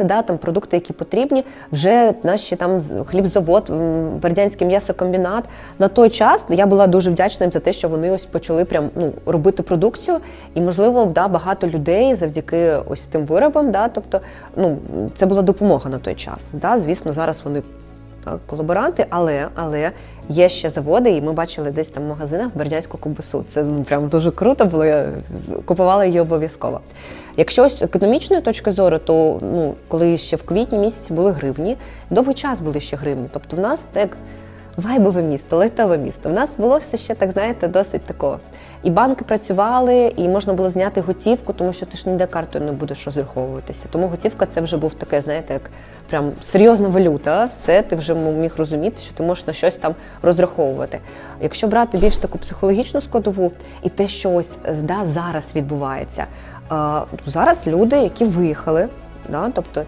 Да, там продукти, які потрібні, вже наші там хлібзавод, Бердянський м'ясокомбінат. На той час я була дуже вдячна їм за те, що вони ось почали прям ну робити продукцію, і можливо, да, багато людей завдяки ось тим виробам. Да, тобто, ну це була допомога на той час. Да, звісно, зараз вони колаборанти, але, але є ще заводи, і ми бачили десь там в магазинах бердянську ковбасу. Це ну, прям дуже круто було. Я купувала її обов'язково. Якщо з економічної точки зору, то ну, коли ще в квітні місяці були гривні, довгий час були ще гривні. Тобто в нас як вайбове місто, лайтове місто. В нас було все ще так, знаєте, досить такого. І банки працювали, і можна було зняти готівку, тому що ти ж ніде картою не будеш розраховуватися. Тому готівка це вже був таке, знаєте, як прям серйозна валюта. Все, ти вже міг розуміти, що ти можеш на щось там розраховувати. Якщо брати більш таку психологічну складову і те, що ось да, зараз відбувається. Зараз люди, які виїхали, да, тобто